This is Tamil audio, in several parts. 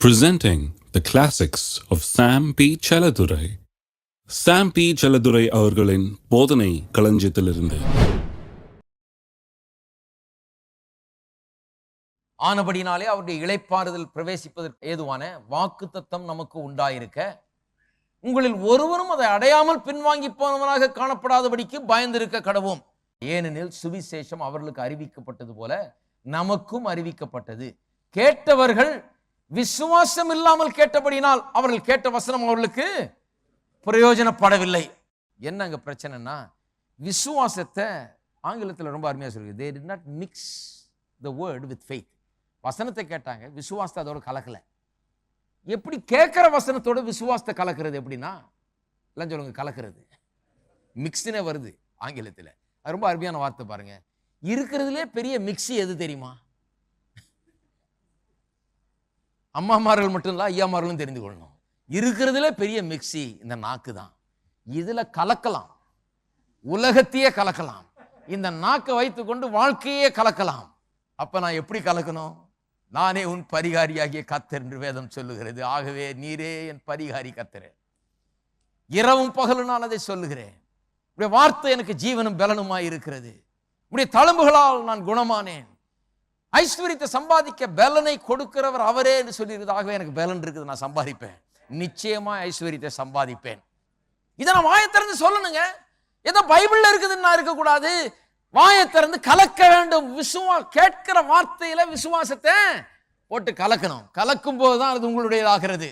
presenting the classics of Sam P. Chaladurai. Sam P. Chaladurai அவர்களின் போதனை களஞ்சியத்திலிருந்து ஆனபடினாலே அவருடைய இளைப்பாறுதல் பிரவேசிப்பதற்கு ஏதுவான வாக்கு தத்தம் நமக்கு உண்டாயிருக்க உங்களில் ஒருவரும் அதை அடையாமல் பின்வாங்கி போனவனாக காணப்படாதபடிக்கு பயந்திருக்க கடவும் ஏனெனில் சுவிசேஷம் அவர்களுக்கு அறிவிக்கப்பட்டது போல நமக்கும் அறிவிக்கப்பட்டது கேட்டவர்கள் விசுவாசம் இல்லாமல் கேட்டபடினால் அவர்கள் கேட்ட வசனம் அவர்களுக்கு பிரயோஜனப்படவில்லை. என்ன அங்கே பிரச்சனைனா விசுவாசத்தை ஆங்கிலத்தில் ரொம்ப அருமையாக சொல்லுது. They did not mix the word with faith வசனத்தை கேட்டாங்க விசுவாசத்தை அதோட கலக்கல. எப்படி கேட்குற வசனத்தோட விசுவாசத்தை கலக்கிறது எப்படின்னா எல்லாம் சொல்லுங்க கலக்கிறது. மிக்ஸ்னே வருது ஆங்கிலத்தில். அது ரொம்ப அருமையான வார்த்தை பாருங்கள் இருக்கிறதுலே பெரிய மிக்ஸி எது தெரியுமா? அம்மாமார்கள் மட்டும் இல்லை ஐயாமார்களும் தெரிந்து கொள்ளணும். இருக்கிறதுல பெரிய மிக்ஸி இந்த நாக்கு தான் இதில் கலக்கலாம். உலகத்தையே கலக்கலாம். இந்த நாக்கை வைத்துக்கொண்டு வாழ்க்கையே கலக்கலாம். அப்போ நான் எப்படி கலக்கணும்? நானே உன் பரிகாரியாகிய கத்தர் என்று வேதம் சொல்லுகிறது. ஆகவே நீரே என் பரிகாரி கத்தரே இரவும் பகலும் நான் அதை சொல்லுகிறேன். உடைய வார்த்தை எனக்கு ஜீவனும் பலனுமாய் இருக்கிறது. உடைய தழும்புகளால் நான் குணமானேன். ஐஸ்வர்யத்தை சம்பாதிக்க பலனை கொடுக்கிறவர் அவரே என்று சொல்லியிருக்கிறது ஆகவே எனக்கு பலன் இருக்குது நான் சம்பாதிப்பேன். நிச்சயமா ஐஸ்வர்யத்தை சம்பாதிப்பேன். இதை நான் வாயை திறந்து சொல்லணுங்க. ஏதோ பைபிள்ல இருக்குதுன்னு நான் இருக்கக்கூடாது. வாயை திறந்து கலக்க வேண்டும். விசுவா கேட்கிற வார்த்தையில விசுவாசத்தை போட்டு கலக்கணும். கலக்கும் போதுதான் அது உங்களுடையதாகிறது.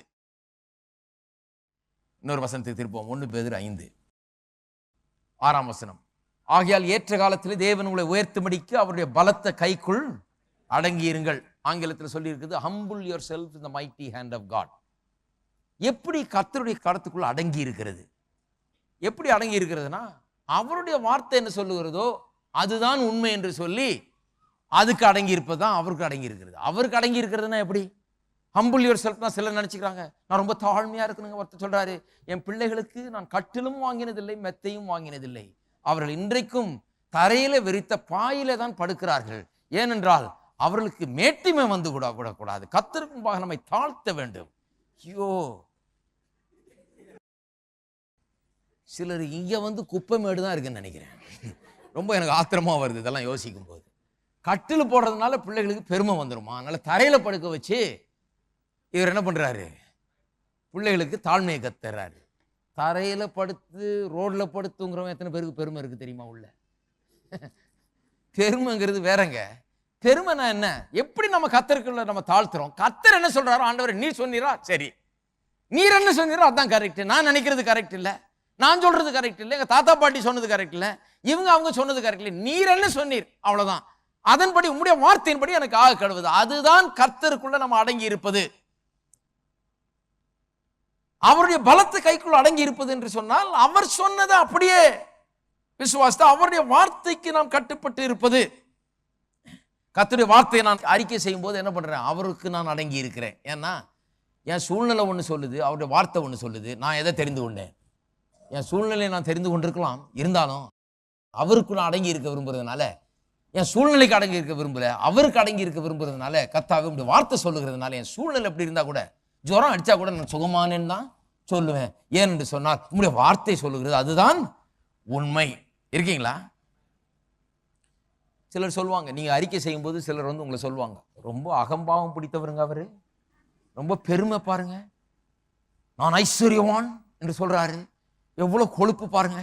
இன்னொரு வசனத்துக்கு திருப்போம். ஒன்று பேர் ஐந்து. ஆறாம் வசனம். ஆகையால் ஏற்ற காலத்தில் தேவன் உங்களை உயர்த்தும்படிக்கு அவருடைய பலத்த கைக்குள் அடங்கியிருங்கள். ஆங்கிலத்தில் சொல்லியிருக்குது ஹம்புல் யுவர் செல்ஃப் இந்த மைட்டி ஹேண்ட் ஆஃப் காட் எப்படி கர்த்தருடைய கடத்துக்குள்ள அடங்கி இருக்கிறது எப்படி அடங்கி இருக்கிறதுனா அவருடைய வார்த்தை என்ன சொல்லுகிறதோ அதுதான் உண்மை என்று சொல்லி அதுக்கு அடங்கி இருப்பது தான் அவருக்கு அடங்கி இருக்கிறது அவருக்கு அடங்கி இருக்கிறதுனா எப்படி? ஹம்புல் யுவர் தான் சிலர் நினச்சிக்கிறாங்க. நான் ரொம்ப தாழ்மையாக இருக்கணுங்க ஒருத்தர் சொல்கிறாரு என் பிள்ளைகளுக்கு நான் கட்டிலும் வாங்கினதில்லை மெத்தையும் வாங்கினதில்லை. அவர்கள் இன்றைக்கும் தரையில வெறித்த பாயில தான் படுக்கிறார்கள். ஏனென்றால் அவர்களுக்கு மேட்டிமை வந்து கூட விடக்கூடாது. கத்திருக்கும் பாக நம்மை தாழ்த்த வேண்டும். ஐயோ. சிலர் இங்கே வந்து குப்பை மேடு தான் இருக்குன்னு நினைக்கிறேன். ரொம்ப எனக்கு ஆத்திரமா வருது இதெல்லாம் யோசிக்கும் போது கட்டில் போடுறதுனால பிள்ளைகளுக்கு பெருமை வந்துடுமா அதனால் தரையில் படுக்க வச்சு இவர் என்ன பண்ணுறாரு பிள்ளைகளுக்கு தாழ்மையை கத்துறாரு. தரையில் படுத்து ரோட்டில் படுத்துங்கிறவன் எத்தனை பேருக்கு பெருமை இருக்குது தெரியுமா உள்ள? பெருமைங்கிறது வேறங்க. பெருமைனா என்ன? எப்படி நம்ம கத்தருக்குள்ள நம்ம தாழ்த்துறோம்? கத்தர் என்ன சொல்றாரோ ஆண்டவர் நீ சொன்னீரா? சரி. நீர் என்ன சொன்னீரோ அதான் கரெக்ட் நான் நினைக்கிறது கரெக்ட் இல்லை. நான் சொல்றது கரெக்ட் இல்லை. எங்க தாத்தா பாட்டி சொன்னது கரெக்ட் இல்லை. இவங்க அவங்க சொன்னது கரெக்ட் இல்லை. நீர் என்ன சொன்னீர்? அவ்வளவுதான். அதன்படி உம்முடைய வார்த்தையின்படி எனக்கு ஆக கழுவுது. அதுதான் கர்த்தருக்குள்ள நம்ம அடங்கி இருப்பது. அவருடைய பலத்து கைக்குள் அடங்கி இருப்பது என்று சொன்னால் அவர் சொன்னதை அப்படியே. விசுவாசத்தை அவருடைய வார்த்தைக்கு நாம் கட்டுப்பட்டு இருப்பது. கத்துடைய வார்த்தையை நான் அறிக்கை செய்யும் போது என்ன பண்ணுறேன் அவருக்கு நான் அடங்கி இருக்கிறேன். ஏன்னா என் சூழ்நிலை ஒன்று சொல்லுது அவருடைய வார்த்தை ஒன்று சொல்லுது நான் எதை தெரிந்து கொண்டேன்? என் சூழ்நிலையை நான் தெரிந்து கொண்டிருக்கலாம். இருந்தாலும் அவருக்கு நான் அடங்கி இருக்க விரும்புறதுனால என் சூழ்நிலைக்கு அடங்கி இருக்க விரும்பலை அவருக்கு அடங்கி இருக்க விரும்புறதுனால கத்தாவே உடைய வார்த்தை சொல்லுகிறதுனால என் சூழ்நிலை எப்படி இருந்தால் கூட ஜுரம் அடித்தா கூட நான் சுகமானேன்னு தான் சொல்லுவேன். ஏன் என்று சொன்னால் உங்களுடைய வார்த்தை சொல்லுகிறது அதுதான் உண்மை. இருக்கீங்களா? சிலர் சொல்லுவாங்க நீங்கள் அறிக்கை செய்யும்போது சிலர் வந்து உங்களை சொல்லுவாங்க. ரொம்ப அகம்பாவம் பிடித்தவருங்க அவர். ரொம்ப பெருமை பாருங்க. நான் ஐஸ்வர்யவான் என்று சொல்கிறாரு எவ்வளோ கொழுப்பு பாருங்க.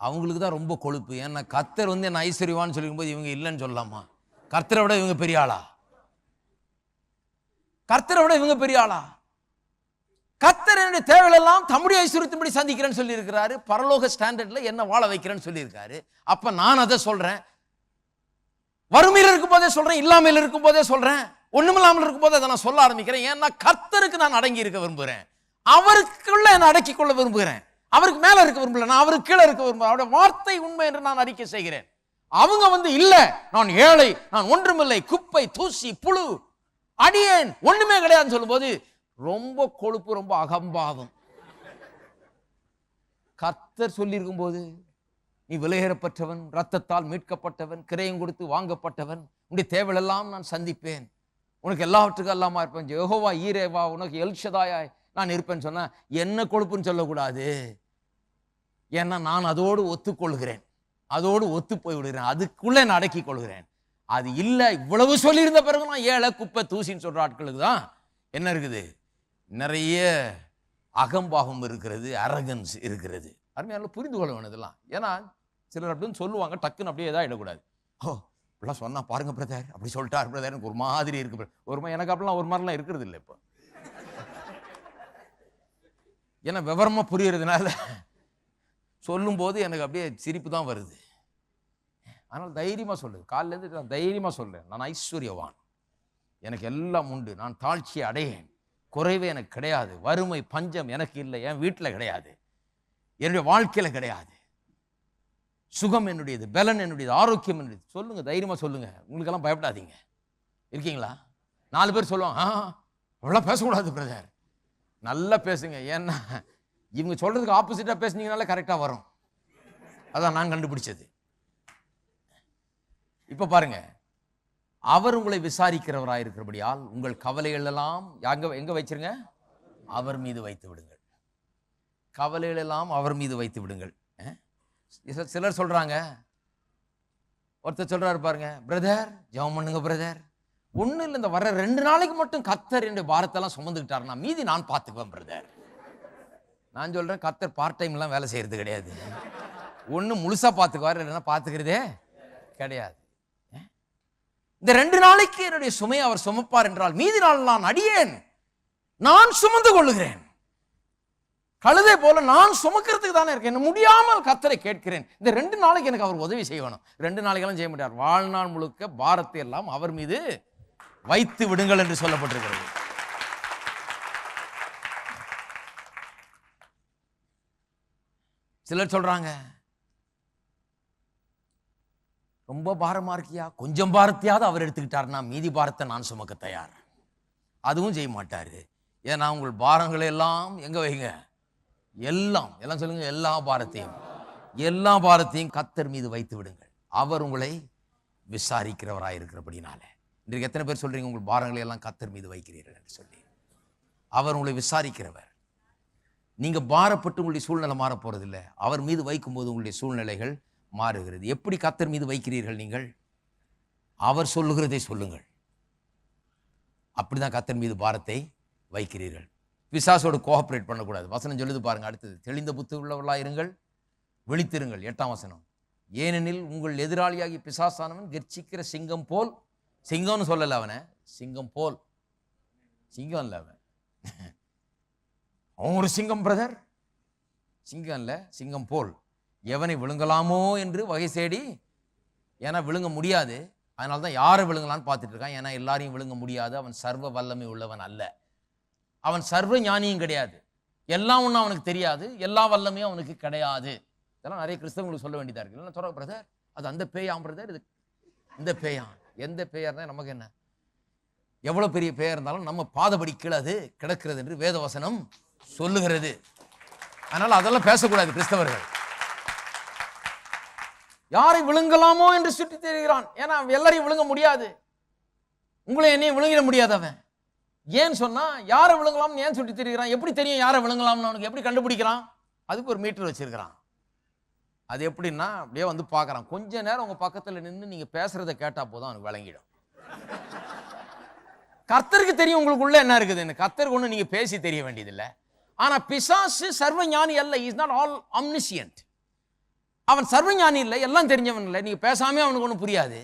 அவங்களுக்கு தான் ரொம்ப கொழுப்பு. ஏன்னா கத்தர் வந்து என்ன ஐஸ்வர்யவான்னு சொல்லிக்கும்போது இவங்க இல்லைன்னு சொல்லலாமா? கர்த்தரை விட இவங்க பெரிய ஆளா? கர்த்தரை விட இவங்க பெரிய ஆளா? கர்த்தர் என்னுடைய தேவைகளெல்லாம் தம்முடைய ஐஸ்வர்யத்தின்படி சந்திக்கிறேன்னு சொல்லியிருக்கிறாரு. பரலோக ஸ்டாண்டர்டில் என்ன வாழ வைக்கிறேன்னு சொல்லியிருக்காரு. அப்போ நான் அதை சொல்கிறேன் வறுமையில் இருக்கும் போதே சொல்கிறேன் இல்லாமல் இருக்கும் போதே சொல்கிறேன் ஒன்றுமில்லாமல் இருக்கும் போதே அதை நான் சொல்ல ஆரம்பிக்கிறேன். ஏன்னா கர்த்தருக்கு நான் அடங்கி இருக்க விரும்புகிறேன். அவருக்குள்ள என்னை அடக்கிக் கொள்ள விரும்புகிறேன். அவருக்கு மேலே இருக்க விரும்பல நான் அவருக்கு கீழே இருக்க விரும்புகிறேன். அவருடைய வார்த்தை உண்மை என்று நான் அறிக்கை செய்கிறேன். அவங்க வந்து இல்லை நான் ஏழை நான் ஒன்றுமில்லை. குப்பை தூசி புழு அடியேன் ஒன்றுமே கிடையாதுன்னு சொல்லும்போது ரொம்ப கொழுப்பு ரொம்ப அகம்பாவம். கர்த்தர் சொல்லியிருக்கும் போது நீ விலையேறப்பட்டவன் ரத்தத்தால் மீட்கப்பட்டவன் கிரயம் கொடுத்து வாங்கப்பட்டவன் உன்னுடைய தேவையெல்லாம் நான் சந்திப்பேன். உனக்கு எல்லாவற்றுக்கும் எல்லாமா இருப்பேன். யெகோவா ஈரேவா உனக்கு எல்ஷதாயாய் நான் இருப்பேன்னு சொன்னால் என்ன கொழுப்புன்னு சொல்லக்கூடாது. ஏன்னா நான் அதோடு ஒத்துக்கொள்கிறேன். அதோடு ஒத்து போய் விடுகிறேன் அதுக்குள்ளே நான் அடக்கிக் கொள்கிறேன். அது இல்லை. இவ்வளவு சொல்லியிருந்த பிறகு நான் ஏழை குப்பை தூசின்னு சொல்கிற ஆட்களுக்கு தான் என்ன இருக்குது? நிறைய அகம்பாவம் இருக்கிறது அரகன்ஸ் இருக்கிறது. அருமையான புரிந்து கொள்ள வேணும் இதெல்லாம் ஏன்னா சிலர் அப்படின்னு சொல்லுவாங்க டக்குன்னு அப்படியே இதாக இடக்கூடாது ஓ இப்படிலாம் சொன்னா பாருங்க பிரதர் அப்படி சொல்லிட்டார் பிரதர் எனக்கு ஒரு மாதிரி இருக்கு ஒரு மாதிரி எனக்கு அப்படிலாம் ஒரு மாதிரிலாம் இருக்கிறது இல்லை இப்போ. ஏன்னா விவரமா புரியறதுனால சொல்லும்போது எனக்கு அப்படியே சிரிப்பு தான் வருது. ஆனால் தைரியமாக சொல்லு. காலிலேருந்து நான் தைரியமாக சொல்கிறேன் நான் ஐஸ்வர்யவான். எனக்கு எல்லாம் உண்டு. நான் தாழ்ச்சியை அடையேன். குறைவே எனக்கு கிடையாது. வறுமை பஞ்சம் எனக்கு இல்லை. என் வீட்டில் கிடையாது. என்னுடைய வாழ்க்கையில் கிடையாது. சுகம் என்னுடையது பலன் என்னுடையது ஆரோக்கியம் என்னுடையது. சொல்லுங்கள் தைரியமாக சொல்லுங்கள் உங்களுக்கெல்லாம் பயப்படாதீங்க. இருக்கீங்களா? நாலு பேர் சொல்லுவாங்க ஆ அவ்வளோ பேசக்கூடாது பிரதர் நல்லா பேசுங்க. ஏன்னா இவங்க சொல்கிறதுக்கு ஆப்போசிட்டாக பேசுனீங்கனால கரெக்டாக வரும். அதான் நான் கண்டுபிடிச்சது. இப்போ பாருங்கள் அவர் உங்களை விசாரிக்கிறவராக இருக்கிறபடியால் உங்கள் கவலைகள் எல்லாம் எங்க எங்க வச்சிருங்க? அவர் மீது வைத்து விடுங்கள். கவலைகள் எல்லாம் அவர் மீது வைத்து விடுங்கள். சிலர் சொல்கிறாங்க ஒருத்தர் சொல்கிறாரு பாருங்க பிரதர் ஜெபம் பண்ணுங்க பிரதர். ஒன்றும் இல்லை இந்த வர ரெண்டு நாளைக்கு மட்டும் கத்தர் என்னுடைய பாரத்தெல்லாம் சுமந்துக்கிட்டாருன்னா மீதி நான் பார்த்துக்குவேன் பிரதர். நான் சொல்கிறேன் கத்தர் பார்ட் டைம்லாம் வேலை செய்கிறது கிடையாது. ஒன்று முழுசாக பார்த்துக்குவார் இல்லைன்னா பார்த்துக்கிறதே கிடையாது. இந்த ரெண்டு நாளைக்கு என்னுடைய சுமையை அவர் சுமப்பார் என்றால் மீதி நாள் நான் அடியேன். நான் சுமந்து கொள்ளுகிறேன். கழுதை போல நான் சுமக்கிறதுக்கு தானே இருக்கேன். என்ன முடியாமல் கத்தரை கேட்கிறேன். இந்த ரெண்டு நாளைக்கு எனக்கு அவர் உதவி செய்யணும். ரெண்டு நாளைக்கெல்லாம் செய்ய முடியாது வாழ்நாள் முழுக்க பாரத்தை எல்லாம் அவர் மீது வைத்து விடுங்கள் என்று சொல்லப்பட்டிருக்கிறது. சிலர் சொல்றாங்க ரொம்ப பாரமா இருக்கியா? கொஞ்சம் பாரத்தையாவது அவர் எடுத்துக்கிட்டாருன்னா மீதி பாரத்தை நான் சுமக்க தயார். அதுவும் செய்ய மாட்டார். ஏன்னா உங்கள் பாரங்களை எல்லாம் எங்கே வைங்க? எல்லாம் எல்லாம் சொல்லுங்க எல்லா பாரத்தையும். எல்லா பாரத்தையும் கத்தர் மீது வைத்து விடுங்கள். அவர் உங்களை விசாரிக்கிறவராக இருக்கிறபடினால இன்றைக்கு எத்தனை பேர் சொல்கிறீங்க உங்கள் பாரங்களை எல்லாம் கத்தர் மீது வைக்கிறீர்கள் என்று சொல்லி. அவர் உங்களை விசாரிக்கிறவர். நீங்கள் பாரப்பட்டு உங்களுடைய சூழ்நிலை மாற போகிறதில்ல அவர் மீது வைக்கும்போது உங்களுடைய சூழ்நிலைகள் மாறுகிறது. எப்படி கத்தர் மீது வைக்கிறீர்கள் நீங்கள்? அவர் சொல்லுகிறதை சொல்லுங்கள். அப்படிதான் கத்தர் மீது பாரத்தை வைக்கிறீர்கள். பிசாசோடு கோஆப்ரேட் பண்ணக்கூடாது. வசனம் சொல்லுது பாருங்க அடுத்தது தெளிந்த புத்து உள்ளவர்களாக இருங்கள் விழித்திருங்கள். எட்டாம் வசனம் ஏனெனில் உங்கள் எதிராளியாகி பிசாசானவன் கர்ச்சிக்கிற சிங்கம் போல் சிங்கம்னு சொல்லலை அவனை சிங்கம் போல். சிங்கம் இல்லை அவன். அவன் ஒரு சிங்கம் பிரதர் சிங்கம் இல்லை சிங்கம் போல். எவனை விழுங்கலாமோ என்று வகை தேடி ஏன்னா விழுங்க முடியாது. அதனால தான் யாரை விழுங்கலான்னு பார்த்துட்டு இருக்கான். ஏன்னா எல்லாரையும் விழுங்க முடியாது. அவன் சர்வ வல்லமை உள்ளவன் அல்ல. அவன் சர்வ ஞானியும் கிடையாது. எல்லாம் ஒன்றும் அவனுக்கு தெரியாது. எல்லா வல்லமையும் அவனுக்கு கிடையாது. இதெல்லாம் நிறைய கிறிஸ்தவங்களுக்கு சொல்ல வேண்டியதாக இருக்கு. இல்லை சொல்ற பிரதர் அது அந்த பேயாம் பிரதர். இது இந்த பேயாம். எந்த பேயா இருந்தால் நமக்கு என்ன? எவ்வளோ பெரிய பேயா இருந்தாலும் நம்ம பாதபடி கீழே அது கிடக்கிறது என்று வேதவசனம் சொல்லுகிறது. அதனால் அதெல்லாம் பேசக்கூடாது கிறிஸ்தவர்கள். யாரை விழுங்கலாமோ என்று சுற்றி தெரிகிறான். ஏன்னா அவன் எல்லாரையும் விழுங்க முடியாது. உங்களை என்னையும் விழுங்கிட முடியாது அவன். ஏன் சொன்னா யாரை விழுங்கலாம்னு ஏன் சுற்றி தெரிகிறான்? எப்படி தெரியும் யாரை விழுங்கலாம்னு அவனுக்கு எப்படி கண்டுபிடிக்கிறான்? அதுக்கு ஒரு மீட்டர் வச்சிருக்கிறான். அது எப்படின்னா அப்படியே வந்து பார்க்குறான். கொஞ்ச நேரம் உங்க பக்கத்தில் நின்று நீங்க பேசுறத கேட்டா போதும் அவனுக்கு விளங்கிடும். கர்த்தருக்கு தெரியும் உங்களுக்குள்ள என்ன இருக்குதுன்னு கர்த்தருக்கு ஒன்று நீங்க பேசி தெரிய வேண்டியதில்லை. ஆனா பிசாசு சர்வ ஞானி அல்ல இஸ் நாட் ஆல் அம்னிசியன்ட் அவன் சர்வஞானி இல்லை எல்லாம் தெரிஞ்சவன் இல்லை. நீங்கள் பேசாமே அவனுக்கு ஒன்றும் புரியாது.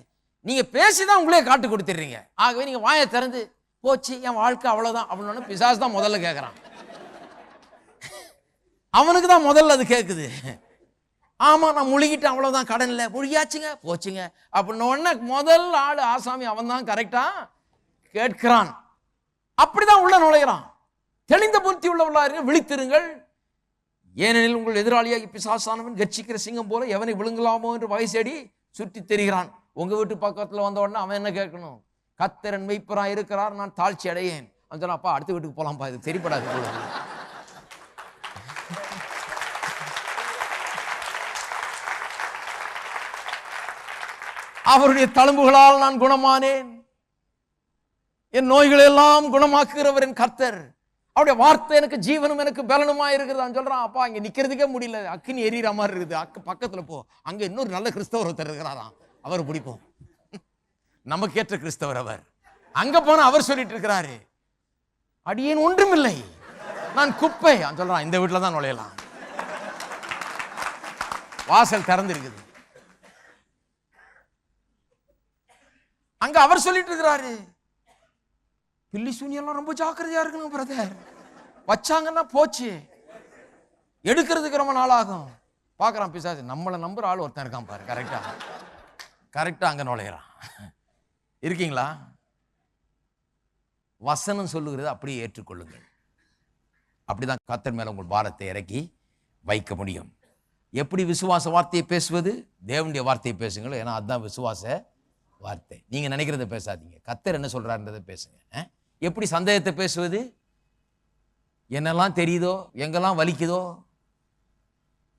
நீங்கள் பேசி தான் உங்களே காட்டு கொடுத்துட்றீங்க. ஆகவே நீங்கள் வாயை திறந்து போச்சு என் வாழ்க்கை அவ்வளோதான் அப்படின்னு பிசாசு தான் முதல்ல கேட்குறான் அவனுக்கு தான் முதல்ல அது கேட்குது ஆமாம் நான் முழுகிட்டேன் அவ்வளோதான் கடன் இல்லை. முழுகியாச்சுங்க போச்சுங்க அப்படின்னோடனே முதல் ஆள் ஆசாமி அவன் தான் கரெக்டாக கேட்கிறான். அப்படிதான் உள்ள நுழைகிறான் தெளிந்த புத்தி உள்ளவர்களாக இருங்க, விழித்திருங்கள். ஏனெனில் உங்கள் எதிராளியாகி பிசாசானவன் கட்சிக்கிற சிங்கம் போல எவனை விழுங்கலாமோ என்று வகை சுற்றி தெரிகிறான். உங்கள் வீட்டு பக்கத்தில் வந்த உடனே அவன் என்ன கேட்கணும்? கத்திரன் மெய்ப்பரா இருக்கிறார் நான் தாழ்ச்சி அடையேன். அவன் சொன்னா, அப்பா அடுத்த வீட்டுக்கு போலாம்ப்பா இது தெரிப்படாது அவருடைய தழும்புகளால் நான் குணமானேன். என் நோய்களை எல்லாம் குணமாக்குகிறவர் என் கர்த்தர். அவருடைய வார்த்தை எனக்கு ஜீவனும் எனக்கு பலனுமா இருக்கிறது. சொல்றான் அப்பா அங்கே நிக்கிறதுக்கே முடியல. அக்கினி எரியற மாதிரி இருக்குது. அக்கு பக்கத்தில் போ. அங்கே இன்னொரு நல்ல கிறிஸ்தவர் ஒருத்தர் இருக்கிறாராம். அவர் பிடிப்போம். நமக்கேற்ற கிறிஸ்தவர் அவர். அங்க போனா அவர் சொல்லிட்டு இருக்கிறாரு. அடியேன் ஒன்றுமில்லை. நான் குப்பை. அவன் சொல்றான் இந்த வீட்டில் தான் நுழையலாம். வாசல் திறந்திருக்குது. அங்க அவர் சொல்லிட்டு இருக்கிறாரு. பில்லி சூனியெல்லாம் ரொம்ப ஜாக்கிரதையா இருக்கணும் பிரதர் வச்சாங்கன்னா போச்சு. எடுக்கிறதுக்கு ரொம்ப நாள் ஆகும் பிசாசு. நம்மளை நம்புற ஆள் ஒருத்தன் இருக்கான் பாரு. கரெக்டாக கரெக்டாக அங்கே நுழையிறான். இருக்கீங்களா? வசனம் சொல்லுகிறது அப்படியே ஏற்றுக்கொள்ளுங்கள். அப்படிதான் கத்தர் மேலே உங்கள் பாரத்தை இறக்கி வைக்க முடியும். எப்படி விசுவாச வார்த்தையை பேசுவது? தேவனுடைய வார்த்தையை பேசுங்கள். ஏன்னா அதுதான் விசுவாச வார்த்தை. நீங்கள் நினைக்கிறத பேசாதீங்க. கத்தர் என்ன சொல்கிறாருன்றதை பேசுங்க. ஆ? எப்படி சந்தேகத்தை பேசுவது? என்னெல்லாம் தெரியுதோ? எங்கெல்லாம் வலிக்குதோ?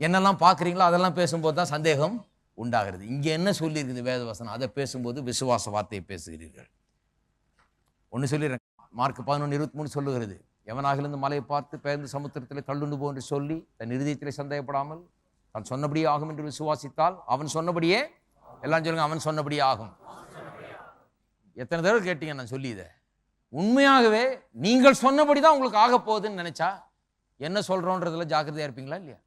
என்னெல்லாம் பார்க்குறீங்களோ அதெல்லாம் பேசும்போது தான் சந்தேகம் உண்டாகிறது. இங்கே என்ன சொல்லியிருக்குது வேதவசனம்? அதை பேசும்போது விசுவாச வார்த்தையை பேசுகிறீர்கள். ஒன்று சொல்லிடுறேன். மார்க் பதினொன்று இருபத்தி மூணு சொல்லுகிறது. எவனாகிலிருந்து மலையை பார்த்து பெயர்ந்து சமுத்திரத்தில் தள்ளுண்டு போ என்று சொல்லி தன் இருதயத்திலே சந்தேகப்படாமல் தான் சொன்னபடியே ஆகும் என்று விசுவாசித்தால் அவன் சொன்னபடியே? எல்லாம் சொல்லுங்க அவன் சொன்னபடியே ஆகும். எத்தனை தடவை கேட்டீங்க நான் சொல்லி இதை உண்மையாகவே நீங்கள் சொன்னபடி தான் உங்களுக்கு ஆக போகுதுன்னு நினைச்சா என்ன சொல்றோன்றதுல ஜாக்கிரதையா இருப்பீங்களா இல்லையா?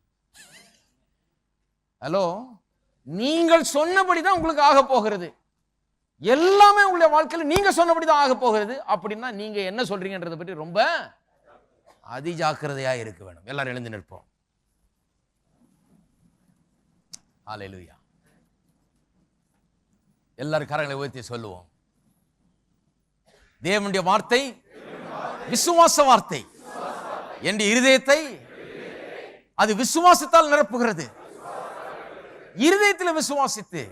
ஹலோ நீங்கள் சொன்னபடி தான் உங்களுக்கு ஆக போகிறது. எல்லாமே உங்களுடைய வாழ்க்கையில் நீங்க சொன்னபடி தான் ஆக போகிறது. அப்படின்னா நீங்க என்ன சொல்றீங்கன்றதை பற்றி ரொம்ப அதிஜாக்கிரதையா இருக்க வேணும். எல்லாரும் எழுந்து நிற்போம். ஹalleluya எல்லாரும் கரங்களை உயர்த்தி சொல்லுவோம். தேவனுடைய வார்த்தை விசுவாச வார்த்தை. என் இருதயத்தை அது விசுவாசத்தால் நிரப்புகிறது. இருதயத்தில் விசுவாசித்து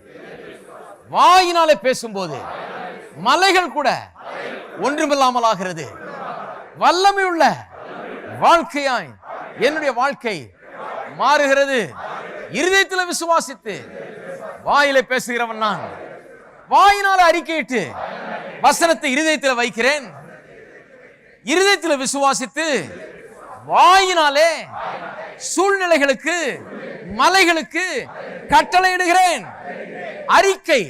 வாயினாலே பேசும்போது மலைகள் கூட ஒன்றுமில்லாமல் ஆகிறது வல்லமை உள்ள வாழ்க்கையாய் என்னுடைய வாழ்க்கை மாறுகிறது. இருதயத்தில் விசுவாசித்து வாயிலே பேசுகிறவன் நான். வாயினால அறிக்கையிட்டு வசனத்தை இருதயத்தில் வைக்கிறேன். இருதயத்தில் விசுவாசித்து வாயினாலே சூழ்நிலைகளுக்கு மலைகளுக்கு கட்டளையிடுகிறேன் அறிக்கை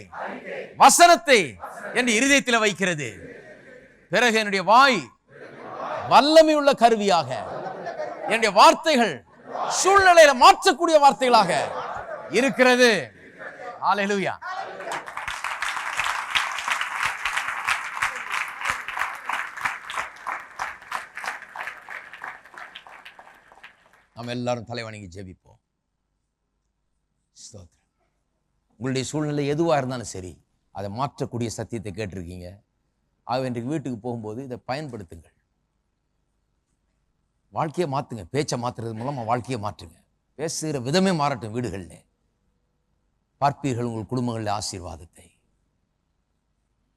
வசனத்தை என்று இருதயத்தில் வைக்கிறது. பிறகு என்னுடைய வாய் வல்லமை உள்ள கருவியாக என்னுடைய வார்த்தைகள் சூழ்நிலையில மாற்றக்கூடிய வார்த்தைகளாக இருக்கிறது. ஆலையிலுயா நாம் எல்லாரும் தலைவணங்கி ஜெபிப்போம். ஸ்தோத்திரம். உங்களுடைய சூழ்நிலை எதுவாக இருந்தாலும் சரி அதை மாற்றக்கூடிய சத்தியத்தை கேட்டிருக்கீங்க. ஆக இன்றைக்கு வீட்டுக்கு போகும்போது இதை பயன்படுத்துங்கள். வாழ்க்கையை மாற்றுங்க பேச்சை மாற்றுறது மூலமாக வாழ்க்கையை மாற்றுங்க. பேசுகிற விதமே மாறட்டும் வீடுகளில் பார்ப்பீர்கள் உங்கள் குடும்பங்களில் ஆசீர்வாதத்தை.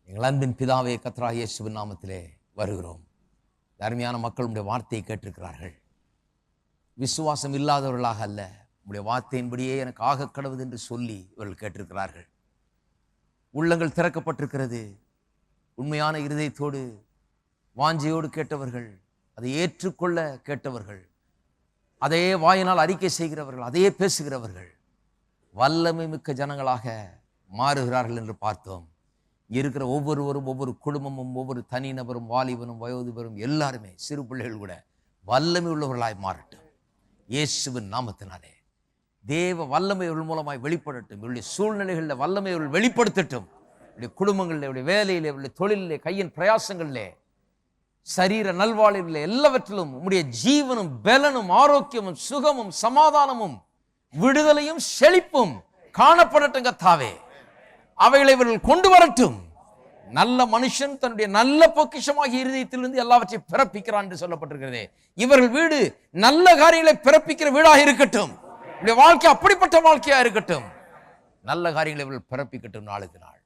எங்கள் அன்பின் பிதாவே கத்ராயேசுவின் நாமத்திலே வருகிறோம். அருமையான மக்களுடைய வார்த்தையை கேட்டிருக்கிறார்கள். விசுவாசம் இல்லாதவர்களாக அல்ல. உங்களுடைய வார்த்தையின்படியே எனக்கு ஆக கடவுது என்று சொல்லி இவர்கள் கேட்டிருக்கிறார்கள். உள்ளங்கள் திறக்கப்பட்டிருக்கிறது. உண்மையான இருதயத்தோடு வாஞ்சையோடு கேட்டவர்கள் அதை ஏற்றுக்கொள்ள கேட்டவர்கள் அதையே வாயினால் அறிக்கை செய்கிறவர்கள் அதையே பேசுகிறவர்கள் வல்லமை மிக்க ஜனங்களாக மாறுகிறார்கள் என்று பார்த்தோம். இருக்கிற ஒவ்வொருவரும் ஒவ்வொரு குடும்பமும் ஒவ்வொரு தனிநபரும் வாலிபனும் வயோதிபரும் எல்லாருமே சிறு பிள்ளைகள் கூட வல்லமை உள்ளவர்களாய் மாறட்டும். இயேசுவின் நாமத்தினாலே. தேவ வல்லமை இவர்கள் மூலமாய் வெளிப்படட்டும். இவருடைய சூழ்நிலைகளில் வல்லமை இவர்கள் வெளிப்படுத்தட்டும். இவருடைய குடும்பங்களில் இவருடைய வேலையில் இவருடைய தொழிலிலே கையின் பிரயாசங்களிலே சரீர நல்வாழ்வில் எல்லாவற்றிலும் உம்முடைய ஜீவனும் பலனும் ஆரோக்கியமும் சுகமும் சமாதானமும் விடுதலையும் செழிப்பும் காணப்படட்டும் கத்தாவே அவைகளை இவர்கள் கொண்டு வரட்டும். நல்ல மனுஷன் தன்னுடைய நல்ல பொக்கிஷமாக இருதயத்திலிருந்து எல்லாவற்றையும் பிறப்பிக்கிறான் என்று சொல்லப்பட்டிருக்கிறது. இவர்கள் வீடு நல்ல காரியங்களை பிறப்பிக்கிற வீடாக இருக்கட்டும். வாழ்க்கை அப்படிப்பட்ட வாழ்க்கையா இருக்கட்டும். நல்ல காரியங்களை இவர்கள் பிறப்பிக்கட்டும் நாளுக்கு நாள்.